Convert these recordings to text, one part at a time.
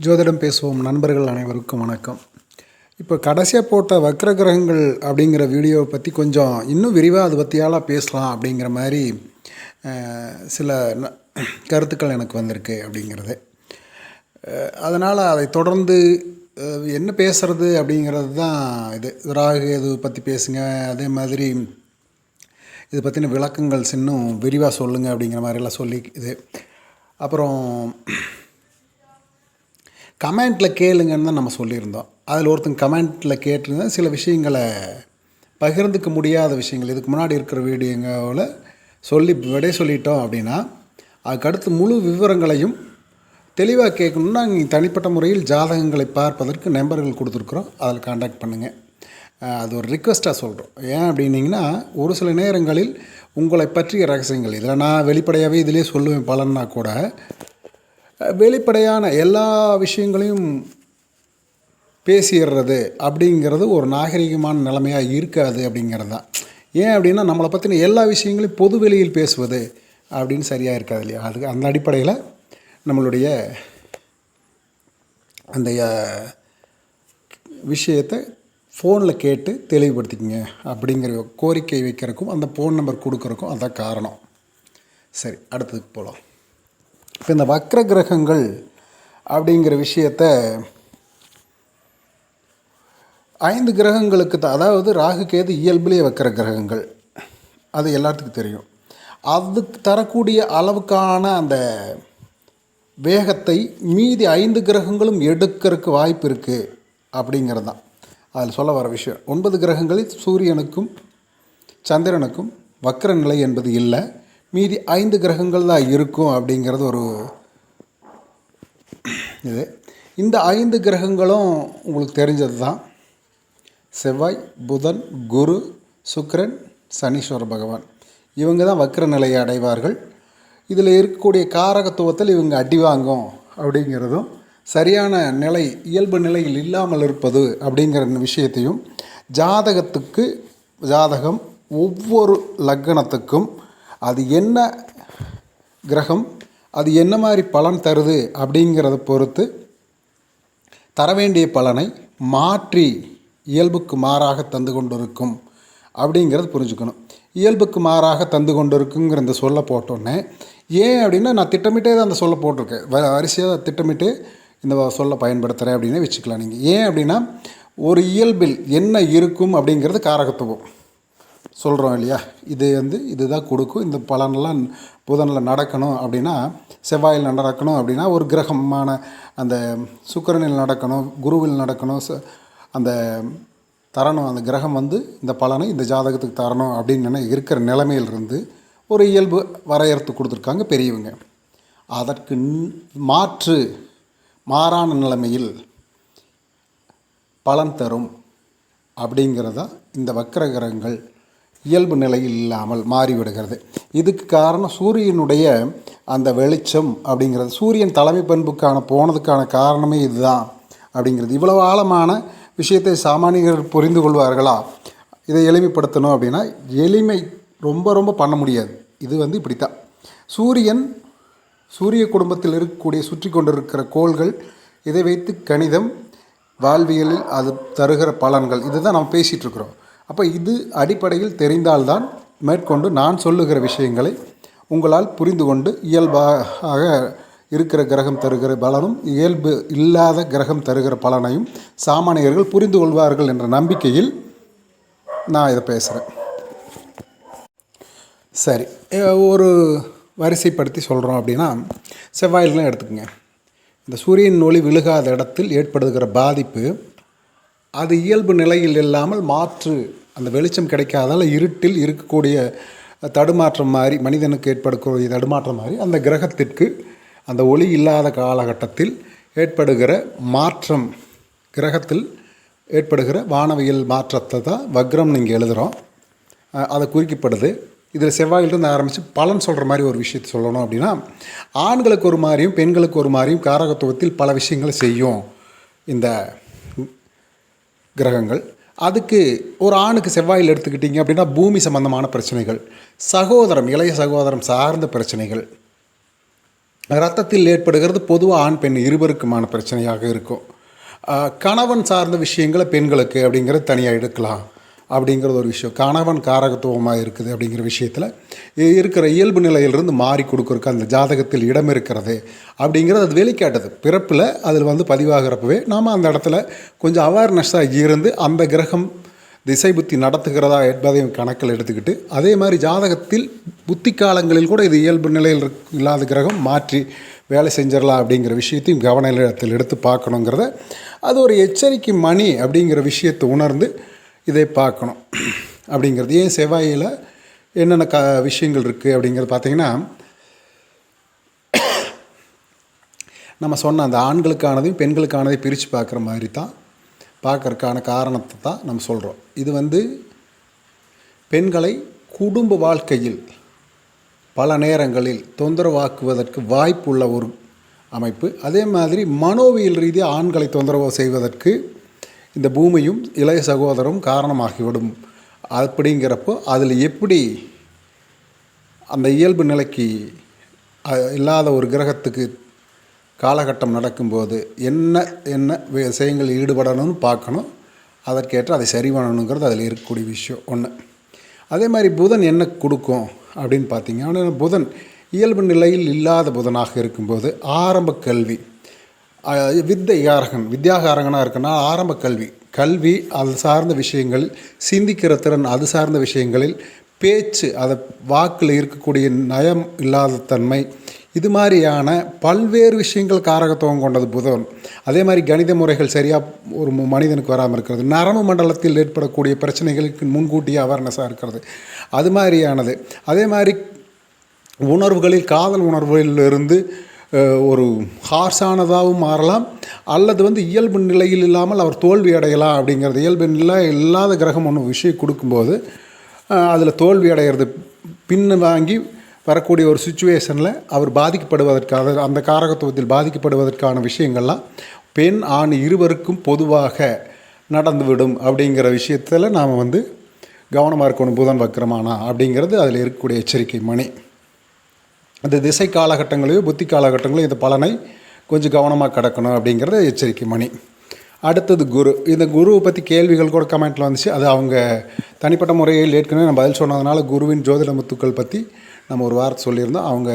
ஜோதிடம் பேசுவோம். நண்பர்கள் அனைவருக்கும் வணக்கம். இப்போ கடைசியாக போட்ட வக்ர கிரகங்கள் அப்படிங்கிற வீடியோவை பற்றி கொஞ்சம் இன்னும் விரிவாக அதை பற்றியால் பேசலாம் அப்படிங்கிற மாதிரி சில ந- கருத்துக்கள் எனக்கு வந்திருக்கு அப்படிங்கிறது. அதனால் அதை தொடர்ந்து என்ன பேசுகிறது அப்படிங்கிறது தான் இது. ராகு இது பற்றி பேசுங்க. அதே மாதிரி இது பற்றின விளக்கங்கள் இன்னும் விரிவாக சொல்லுங்கள் அப்படிங்கிற மாதிரிலாம் சொல்லி இது. அப்புறம் கமெண்ட்டில் கேளுங்கன்னு தான் நம்ம சொல்லியிருந்தோம். அதில் ஒருத்தங்க கமெண்ட்டில் கேட்டிருந்தா சில விஷயங்களை பகிர்ந்துக்க முடியாத விஷயங்கள். இதுக்கு முன்னாடி இருக்கிற வீடியோவில் சொல்லி விடை சொல்லிட்டோம் அப்படின்னா அதுக்கடுத்து முழு விவரங்களையும் தெளிவாக கேட்கணுன்னா நீங்கள் தனிப்பட்ட முறையில் ஜாதகங்களை பார்ப்பதற்கு நம்பர்கள் கொடுத்துருக்குறோம். அதில் காண்டாக்ட் பண்ணுங்கள் அது ஒரு ரிக்வெஸ்ட்டாக சொல்கிறோம் ஏன் அப்படின்னிங்கன்னா ஒரு சில நேரங்களில் உங்களை பற்றிய ரகசியங்கள். இதில் நான் வெளிப்படையாகவே இதிலே சொல்லுவேன் பலன்னா கூட வெளிப்படையான எல்லா விஷயங்களையும் பேசிடுறது அப்படிங்கிறது ஒரு நாகரிகமான நிலைமையாக இருக்காது அப்படிங்கிறது தான் ஏன் அப்படின்னா நம்மளை பற்றின எல்லா விஷயங்களையும் பொது வெளியில் பேசுவது அப்படின்னு சரியாக இருக்காது இல்லையா? அதுக்கு அந்த அடிப்படையில் நம்மளுடைய அந்த விஷயத்தை ஃபோனில் கேட்டு தெளிவுபடுத்திக்கங்க அப்படிங்கிற கோரிக்கை வைக்கிறதுக்கும் அந்த ஃபோன் நம்பர் கொடுக்குறக்கும் அதான் காரணம். சரி அடுத்ததுக்கு போகலாம் இப்போ இந்த வக்ர கிரகங்கள் அப்படிங்கிற விஷயத்த ஐந்து கிரகங்களுக்கு தான் அதாவது ராகு கேது இயல்பிலே வக்கிற கிரகங்கள். அது எல்லாத்துக்கும் தெரியும். அதுக்கு தரக்கூடிய அளவுக்கான அந்த வேகத்தை மீதி ஐந்து கிரகங்களும் எடுக்கிறதுக்கு வாய்ப்பு இருக்குது அப்படிங்கிறது தான். அதில் சொல்ல வர விஷயம். ஒன்பது கிரகங்களில் சூரியனுக்கும் சந்திரனுக்கும் வக்கர நிலை என்பது இல்லை. மீதி ஐந்து கிரகங்கள் தான் இருக்கும் அப்படிங்கிறது ஒரு இது. இந்த ஐந்து கிரகங்களும் உங்களுக்கு தெரிஞ்சது தான். செவ்வாய் புதன் குரு சுக்கரன் சனீஸ்வர பகவான். இவங்க தான் வக்ர நிலையை அடைவார்கள். இதில் இருக்கக்கூடிய காரகத்துவத்தில் இவங்க அடி வாங்கும் அப்படிங்கிறதும் சரியான நிலை இயல்பு நிலையில் இல்லாமல் இருப்பது அப்படிங்கிற விஷயத்தையும் ஜாதகத்துக்கு ஜாதகம் ஒவ்வொரு லக்னத்துக்கும் அது என்ன கிரகம் அது என்ன மாதிரி பலன் தருது அப்படிங்கிறத பொறுத்து தர வேண்டிய பலனை மாற்றி இயல்புக்கு மாறாக தந்து கொண்டிருக்கும் அப்படிங்கிறது புரிஞ்சுக்கணும். இயல்புக்கு மாறாக தந்து கொண்டிருக்குங்கிற இந்த சொல்ல போட்டோன்னே ஏன் அப்படின்னா நான் திட்டமிட்டே தான் அந்த சொல்ல போட்டிருக்கேன். வ- வரிசையாக திட்டமிட்டு இந்த சொல்ல பயன்படுத்துகிறேன் அப்படின்னு வச்சுக்கலாம் நீங்கள் ஏன் அப்படின்னா ஒரு இயல்பில் என்ன இருக்கும் அப்படிங்கிறது காரகத்துவம். சொல்கிறோம் இல்லையா? இது வந்து இதுதான் கொடுக்கும். இந்த பலனெல்லாம் புதனில் நடக்கணும் அப்படின்னா செவ்வாயில் நடக்கணும் அப்படின்னா ஒரு கிரகமான அந்த சுக்கிரனில் நடக்கணும் குருவில் நடக்கணும் ச- அந்த தரணும் அந்த கிரகம் வந்து இந்த பலனை இந்த ஜாதகத்துக்கு தரணும் அப்படின்னு இருக்கிற நிலைமையிலிருந்து ஒரு இயல்பு வரையறுத்து கொடுத்துருக்காங்க பெரியவங்க. அதற்கு மாற்று மாறான நிலைமையில் பலன் தரும் அப்படிங்கிறதா இந்த வக்கர கிரகங்கள் இயல்பு நிலையில் இல்லாமல் மாறிவிடுகிறது. இதுக்கு காரணம் சூரியனுடைய அந்த வெளிச்சம் அப்படிங்கிறது. சூரியன் தலைமை பண்புக்கான போனதுக்கான காரணமே இதுதான் அப்படிங்கிறது. இவ்வளவு ஆழமான விஷயத்தை சாமானியர்கள் புரிந்து கொள்வார்களா? இதை எளிமைப்படுத்தணும் அப்படின்னா எளிமை ரொம்ப ரொம்ப பண்ண முடியாது. இது வந்து இப்படித்தான். சூரியன் சூரிய குடும்பத்தில் இருக்கக்கூடிய சுற்றி கொண்டிருக்கிற கோள்கள் இதை வைத்து கணிதம் வாழ்வியலில் அது தருகிற பலன்கள் இதுதான் நம்ம பேசிகிட்ருக்குறோம் அப்போ இது அடிப்படையில் தெரிந்தால்தான் மேற்கொண்டு நான் சொல்லுகிற விஷயங்களை உங்களால் புரிந்து கொண்டு இயல்பாக இருக்கிற கிரகம் தருகிற பலனும் இயல்பு இல்லாத கிரகம் தருகிற பலனையும் சாமானியர்கள் புரிந்து கொள்வார்கள் என்ற நம்பிக்கையில் நான் இதை பேசுகிறேன் சரி ஒரு வரிசைப்படுத்தி சொல்கிறோம் அப்படின்னா செவ்வாயிலாம் எடுத்துக்கோங்க. இந்த சூரியன் ஒளி விழுகாத இடத்தில் ஏற்படுகிற பாதிப்பு அது இயல்பு நிலையில் இல்லாமல் மாற்று அந்த வெளிச்சம் கிடைக்காதால் இருட்டில் இருக்கக்கூடிய தடுமாற்றம் மாதிரி மனிதனுக்கு ஏற்படக்கூடிய தடுமாற்றம் மாதிரி அந்த கிரகத்திற்கு அந்த ஒளி இல்லாத காலகட்டத்தில் ஏற்படுகிற மாற்றம் கிரகத்தில் ஏற்படுகிற வானவியல் மாற்றத்தை தான் வக்ரம் நீங்கள் எழுதுகிறோம் அதை குறிக்கப்படுது. இதில் செவ்வாயிலிருந்து ஆரம்பித்து பலன் சொல்கிற மாதிரி ஒரு விஷயத்தை சொல்லணும் அப்படின்னா ஆண்களுக்கு ஒரு மாதிரியும் பெண்களுக்கு ஒரு மாதிரியும் காரகத்துவத்தில் பல விஷயங்களை செய்யும் இந்த கிரகங்கள். அதுக்கு ஒரு ஆணுக்கு செவ்வாயில் எடுத்துக்கிட்டிங்க அப்படின்னா பூமி சம்பந்தமான பிரச்சனைகள் சகோதரம் இளைய சகோதரம் சார்ந்த பிரச்சனைகள். ரத்தத்தில் ஏற்படுகிறது பொதுவாக ஆண் பெண் இருவருக்குமான பிரச்சனையாக இருக்கும். கணவன் சார்ந்த விஷயங்களை பெண்களுக்கு அப்படிங்கிறது தனியாக எடுக்கலாம். அப்படிங்கிறது ஒரு விஷயம். கணவன் காரகத்துவமாக இருக்குது அப்படிங்கிற விஷயத்தில் இருக்கிற இயல்பு நிலையிலிருந்து மாறி கொடுக்குறக்கு அந்த ஜாதகத்தில் இடம் இருக்கிறது அப்படிங்கிறது அது வெளிக்காட்டுது. பிறப்பில் அதில் வந்து பதிவாகிறப்பவே நாம் அந்த இடத்துல கொஞ்சம் அவேர்னஸாக இருந்து அந்த கிரகம் திசை புத்தி நடத்துகிறதா என்பதையும் கணக்கில் எடுத்துக்கிட்டு அதே மாதிரி ஜாதகத்தில் புத்தி காலங்களில் கூட இது இயல்பு நிலையில் இல்லாத கிரகம் மாற்றி வேலை செஞ்சிடலாம் அப்படிங்கிற விஷயத்தையும் கவனத்தில் எடுத்து பார்க்கணுங்கிறத அது ஒரு எச்சரிக்கை மணி அப்படிங்கிற விஷயத்தை உணர்ந்து இதை பார்க்கணும். அப்படிங்கிறது. ஏன் செவ்வாயில் என்னென்ன க விஷயங்கள் இருக்குது அப்படிங்கிறது பார்த்திங்கன்னா நம்ம சொன்ன அந்த ஆண்களுக்கானதையும் பெண்களுக்கானதையும் பிரித்து பார்க்குற மாதிரி தான் பார்க்கறக்கான காரணத்தை தான் நம்ம சொல்கிறோம் இது வந்து பெண்களை குடும்ப வாழ்க்கையில் பல நேரங்களில் தொந்தரவாக்குவதற்கு வாய்ப்புள்ள ஒரு அமைப்பு. அதே மாதிரி மனோவியல் ரீதியாக ஆண்களை தொந்தரவு செய்வதற்கு இந்த பூமியும் இளைய சகோதரம் காரணமாகிவிடும். அப்படிங்கிறப்போ அதில் எப்படி அந்த இயல்பு நிலைக்கு இல்லாத ஒரு கிரகத்துக்கு காலகட்டம் நடக்கும்போது என்ன என்ன விஷயங்கள் ஈடுபடணும்னு பார்க்கணும். அதற்கேற்ற அதை சரி பண்ணணுங்கிறது அதில் இருக்கக்கூடிய விஷயம் ஒன்று அதே மாதிரி புதன் என்ன கொடுக்கும் அப்படின்னு பார்த்தீங்க. ஆனால் புதன் இயல்பு நிலையில் இல்லாத புதனாக இருக்கும்போது ஆரம்ப கல்வி வித்தை காரகன் வித்யாகாரகனாக இருக்குன்னா ஆரம்ப கல்வி. கல்வி அது சார்ந்த விஷயங்கள் சிந்திக்கிற திறன் அது சார்ந்த விஷயங்களில் பேச்சு அதை வாக்கில் இருக்கக்கூடிய நயம் இல்லாத தன்மை. இது மாதிரியான பல்வேறு விஷயங்கள் காரகத்துவம் கொண்டது புதன். அதே மாதிரி கணித முறைகள் சரியாக ஒரு மனிதனுக்கு வராமல் இருக்கிறது. நரம்பு மண்டலத்தில் ஏற்படக்கூடிய பிரச்சனைகளுக்கு முன்கூட்டியே அவேர்னஸாக இருக்கிறது. அது மாதிரியானது. அதே மாதிரி உணர்வுகளில் காதல் உணர்வுகளிலிருந்து ஒரு ஹார்ஸானதாகவும் மாறலாம் அல்லது வந்து இயல்பு நிலையில் இல்லாமல் அவர் தோல்வி அடையலாம் அப்படிங்கிறது. இயல்பு நிலை இல்லாத கிரகம் ஒன்று விஷயம் கொடுக்கும்போது அதில் தோல்வி அடைகிறது பின்னு வாங்கி வரக்கூடிய ஒரு சுச்சுவேஷனில் அவர் பாதிக்கப்படுவதற்காக அந்த காரகத்துவத்தில் பாதிக்கப்படுவதற்கான விஷயங்கள்லாம் பெண் ஆண் இருவருக்கும் பொதுவாக நடந்துவிடும் அப்படிங்கிற விஷயத்தில் நாம் வந்து கவனமாக இருக்கணும் புதன் வக்கரமானா அப்படிங்கிறது அதில் இருக்கக்கூடிய எச்சரிக்கை மணி. அந்த திசை காலகட்டங்களையும் புத்தி காலகட்டங்களையும் இந்த பலனை கொஞ்சம் கவனமாக கிடக்கணும் அப்படிங்கிறது எச்சரிக்கை மணி. அடுத்தது குரு. இந்த குருவை பற்றி கேள்விகள் கூட கமெண்ட்டில் வந்துச்சு. அது அவங்க தனிப்பட்ட முறையில் ஏற்கனவே நம்ம பதில் சொன்னதுனால குருவின் ஜோதிட முத்துக்கள் பற்றி நம்ம ஒரு வார்த்தை சொல்லியிருந்தோம். அவங்க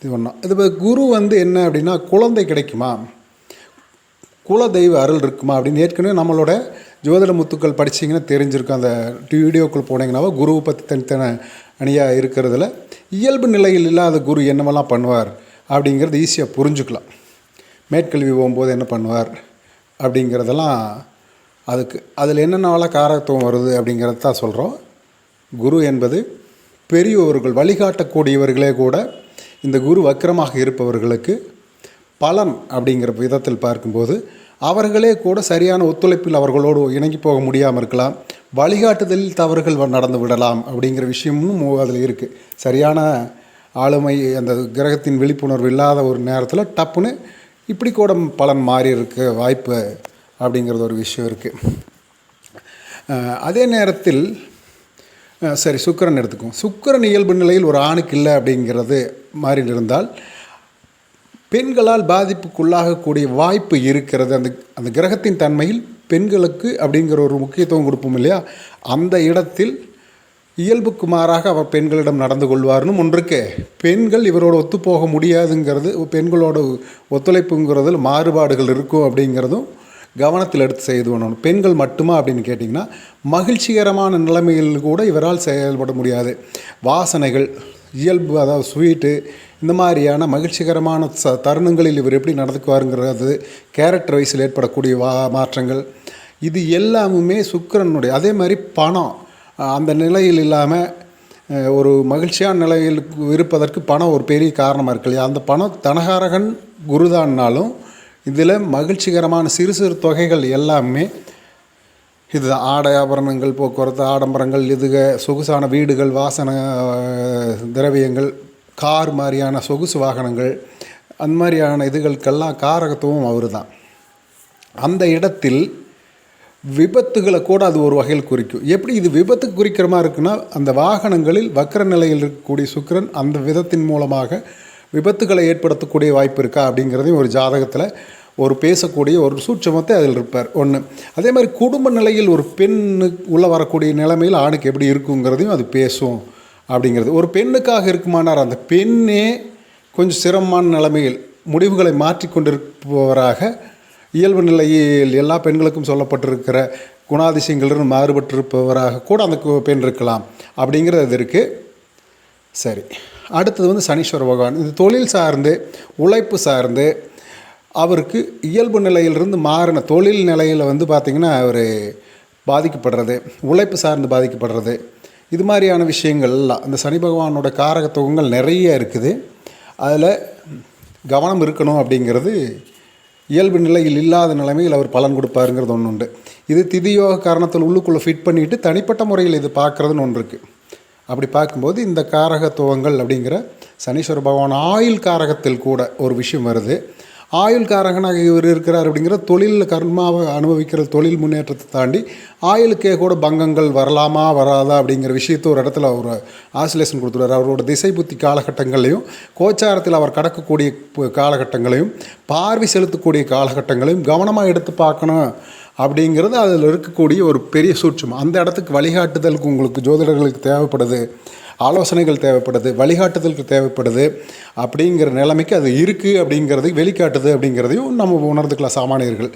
இது பண்ணோம் இது குரு வந்து என்ன அப்படின்னா குழந்தை கிடைக்குமா? குல தெய்வ அருள் இருக்குமா அப்படின்னு ஏற்கனவே நம்மளோட ஜோதிட முத்துக்கள் படிச்சிங்கன்னா தெரிஞ்சிருக்கும். அந்த வீடியோக்குள் போனீங்கன்னாவோ குருவை பற்றி தனித்தனி அணியாக இருக்கிறதுல இயல்பு நிலையில் இல்லாத குரு என்னவெல்லாம் பண்ணுவார் அப்படிங்கிறது ஈஸியாக புரிஞ்சுக்கலாம். மேற்கல்வி போகும்போது என்ன பண்ணுவார் அப்படிங்கிறதெல்லாம் அதுக்கு அதில் என்னென்னவெல்லாம் காரகத்துவம் வருது அப்படிங்கிறத தான் சொல்கிறோம் குரு என்பது பெரியவர்கள் வழிகாட்டக்கூடியவர்களே கூட இந்த குரு வக்கிரமாக இருப்பவர்களுக்கு பலன் அப்படிங்கிற விதத்தில் பார்க்கும்போது அவர்களே கூட சரியான ஒத்துழைப்பில் அவர்களோடு இணங்கி போக முடியாமல் இருக்கலாம். வழிகாட்டுதலில் தவறுகள் வ- நடந்து விடலாம் அப்படிங்கிற விஷயமும் அதில் இருக்குது சரியான ஆளுமை அந்த கிரகத்தின் விழிப்புணர்வு இல்லாத ஒரு நேரத்தில் டப்புன்னு இப்படி கூட பலன் மாறி இருக்க வாய்ப்பு அப்படிங்கிறது ஒரு விஷயம் இருக்குது அதே நேரத்தில் சரி சுக்கிரன் எடுத்துக்கும் சுக்கிரன் இயல்பு நிலையில் ஒரு ஆணுக்கு இல்லை அப்படிங்கிறது மாறி இருந்தால் பெண்களால் பாதிப்புக்குள்ளாகக்கூடிய வாய்ப்பு இருக்கிறது. அந்த அந்த கிரகத்தின் தன்மையில் பெண்களுக்கு அப்படிங்கிற ஒரு முக்கியத்துவம் கொடுப்போம் இல்லையா? அந்த இடத்தில் இயல்புக்கு மாறாக அவர் பெண்களிடம் நடந்து கொள்வார்னு ஒன்றுக்கு. பெண்கள் இவரோட ஒத்துப்போக முடியாதுங்கிறது பெண்களோட ஒத்துழைப்புங்கிறதுல மாறுபாடுகள் இருக்கும் அப்படிங்கிறதும் கவனத்தில் எடுத்து செய்து பண்ணணும் பெண்கள் மட்டுமா அப்படின்னு கேட்டிங்கன்னா மகிழ்ச்சிகரமான நிலைமையில் கூட இவரால் செயல்பட முடியாது. வாசனைகள் இயல்பு அதாவது ஸ்வீட்டு இந்த மாதிரியான மகிழ்ச்சிகரமான ச தருணங்களில் இவர் எப்படி நடந்துக்குவாருங்கிறது கேரக்டர் வயசில் ஏற்படக்கூடிய வா மாற்றங்கள். இது எல்லாமுமே சுக்கரனுடைய அதே மாதிரி பணம். அந்த நிலையில் இல்லாமல் ஒரு மகிழ்ச்சியான நிலையில் இருப்பதற்கு பணம் ஒரு பெரிய காரணமாக இருக்கு இல்லையா? அந்த பணம் தனகாரகன் குருதான்னாலும் இதில் மகிழ்ச்சிகரமான சிறு சிறு தொகைகள் எல்லாமே இது ஆடை ஆபரணங்கள் போக்குவரத்து ஆடம்பரங்கள் இதுக சொகுசான வீடுகள் வாசன திரவியங்கள் கார் மாதிரியான சொகுசு வாகனங்கள் அந்த மாதிரியான இதுகளுக்கெல்லாம் காரகத்துவம் அவர் தான் அந்த இடத்தில் விபத்துகளை கூட அது ஒரு வகையில் குறிக்கும். எப்படி இது விபத்துக்கு குறிக்கிற மாதிரி இருக்குன்னா அந்த வாகனங்களில் வக்கர நிலையில் இருக்கக்கூடிய சுக்கிரன் அந்த விதத்தின் மூலமாக விபத்துகளை ஏற்படுத்தக்கூடிய வாய்ப்பு இருக்கா அப்படிங்கிறதையும் ஒரு ஜாதகத்தில் ஒரு பேசக்கூடிய ஒரு சூட்சமத்தை அதில் இருப்பார். ஒன்று அதே மாதிரி குடும்ப நிலையில் ஒரு பெண்ணு உள்ளே வரக்கூடிய நிலைமையில் ஆணுக்கு எப்படி இருக்குங்கிறதையும் அது பேசும் அப்படிங்கிறது. ஒரு பெண்ணுக்காக இருக்குமானார் அந்த பெண்ணே கொஞ்சம் சிரமமான நிலைமையில் முடிவுகளை மாற்றிக்கொண்டிருப்பவராக இயல்பு நிலையில் எல்லா பெண்களுக்கும் சொல்லப்பட்டிருக்கிற குணாதிசயங்களிலிருந்து மாறுபட்டிருப்பவராக கூட அந்த கு- பெண் இருக்கலாம் அப்படிங்கிறது இருக்குது சரி. அடுத்தது வந்து சனீஸ்வர பகவான். இது தொழில் சார்ந்து உழைப்பு சார்ந்து அவருக்கு இயல்பு நிலையிலிருந்து மாறின தொழில் நிலையில் வந்து பார்த்திங்கன்னா அவர் பாதிக்கப்படுறது உழைப்பு சார்ந்து பாதிக்கப்படுறது. இது மாதிரியான விஷயங்கள் எல்லாம் அந்த சனி பகவானோட காரகத்துவங்கள் நிறைய இருக்குது. அதில் கவனம் இருக்கணும் அப்படிங்கிறது இயல்பு நிலையில் இல்லாத நிலைமையில் அவர் பலன் கொடுப்பாருங்கிறது ஒன்று உண்டு. இது திதியோக காரணத்தில் உள்ளுக்குள்ளே ஃபிட் பண்ணிவிட்டு தனிப்பட்ட முறையில் இது பார்க்குறதுன்னு ஒன்று இருக்குது அப்படி பார்க்கும்போது இந்த காரகத்துவங்கள் அப்படிங்கிற சனீஸ்வர பகவான் ஆயுள் காரகத்தில் கூட ஒரு விஷயம் வருது. ஆயுள்காரகனாக இவர் இருக்கிறார் அப்படிங்கிற தொழில் கர்மாவை அனுபவிக்கிற தொழில் முன்னேற்றத்தை தாண்டி ஆயுளுக்கே கூட பங்கங்கள் வரலாமா வராதா அப்படிங்கிற விஷயத்தை ஒரு இடத்துல அவர் ஆசிலேஷன் கொடுத்துருவார் அவரோட திசை புத்தி காலகட்டங்களையும் கோச்சாரத்தில் அவர் கடக்கக்கூடிய காலகட்டங்களையும் பார்வை செலுத்தக்கூடிய காலகட்டங்களையும் கவனமாக எடுத்து பார்க்கணும் அப்படிங்கிறது அதில் இருக்கக்கூடிய ஒரு பெரிய சூட்சம். அந்த இடத்துக்கு வழிகாட்டுதலுக்கு உங்களுக்கு ஜோதிடர்களுக்கு தேவைப்படுது. ஆலோசனைகள் தேவைப்படுது வழிகாட்டுதலுக்கு தேவைப்படுது அப்படிங்கிற நிலைமைக்கு அது இருக்குது அப்படிங்கிறது வெளிக்காட்டுது அப்படிங்கிறதையும் நம்ம உணர்ந்துக்கலாம் சாமானியர்கள்.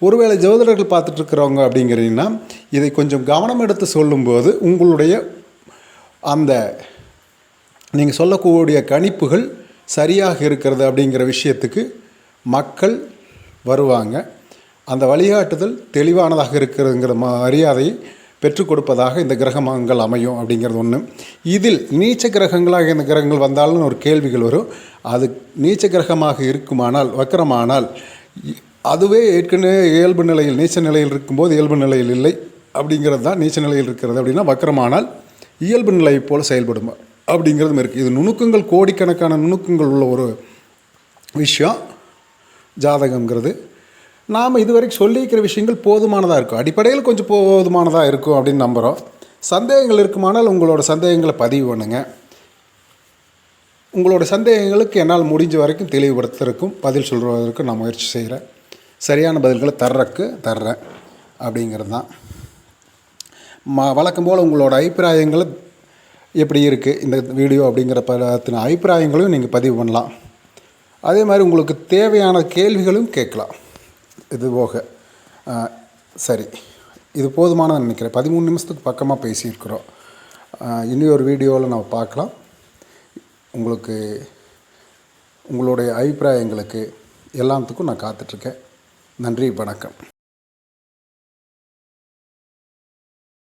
ஒருவேளை ஜோதிடர்கள் பார்த்துட்டு இருக்கிறவங்க அப்படிங்கிறீங்கன்னா இதை கொஞ்சம் கவனம் எடுத்து சொல்லும்போது உங்களுடைய அந்த நீங்கள் சொல்லக்கூடிய கணிப்புகள் சரியாக இருக்கிறது அப்படிங்கிற விஷயத்துக்கு மக்கள் வருவாங்க. அந்த வழிகாட்டுதல் தெளிவானதாக இருக்கிறதுங்கிற மரியாதையை பெற்றுக் கொடுப்பதாக இந்த கிரகங்கள் அமையும் அப்படிங்கிறது ஒன்று இதில் நீச்ச கிரகங்களாக இந்த கிரகங்கள் வந்தாலும் ஒரு கேள்விகள் வரும். அது நீச்ச கிரகமாக இருக்குமானால் வக்கரமானால் அதுவே ஏற்கனவே இயல்பு நிலையில் நீச்ச நிலையில் இருக்கும்போது இயல்பு நிலையில் இல்லை அப்படிங்கிறது தான் நீச்ச நிலையில் இருக்கிறது அப்படின்னா வக்கரமானால் இயல்பு நிலை போல் செயல்படும் அப்படிங்கிறதும் இருக்குது இது நுணுக்கங்கள் கோடிக்கணக்கான நுணுக்கங்கள் உள்ள ஒரு விஷயம் ஜாதகங்கிறது நாம் இதுவரைக்கும் சொல்லியிருக்கிற விஷயங்கள் போதுமானதாக இருக்கும். அடிப்படையில் கொஞ்சம் போதுமானதாக இருக்கும் அப்படின்னு நம்புகிறோம் சந்தேகங்கள் இருக்குமானால் உங்களோட சந்தேகங்களை பதிவு பண்ணுங்க. உங்களோட சந்தேகங்களுக்கு என்னால் முடிஞ்ச வரைக்கும் தெளிவுபடுத்துறதுக்கும் பதில் சொல்கிறதற்கும் நான் முயற்சி செய்கிறேன் சரியான பதில்களை தர்றக்கு தர்றேன் அப்படிங்கிறது தான். ம வழக்கம் போல் உங்களோட அபிப்பிராயங்களை எப்படி இருக்குது இந்த வீடியோ அப்படிங்கிற பலத்தின அபிப்பிராயங்களையும் நீங்கள் பதிவு பண்ணலாம். அதே மாதிரி உங்களுக்கு தேவையான கேள்விகளும் கேட்கலாம். இது போக சரி. இது போதுமானது நினைக்கிறேன். பதிமூணு நிமிஷத்துக்கு பக்கமாக பேசியிருக்கிறோம். இனி ஒரு வீடியோவில் நம்ம பார்க்கலாம். உங்களுக்கு உங்களுடைய அபிப்பிராயங்களுக்கு எல்லாத்துக்கும் நான் காத்துட்ருக்கேன். நன்றி வணக்கம்.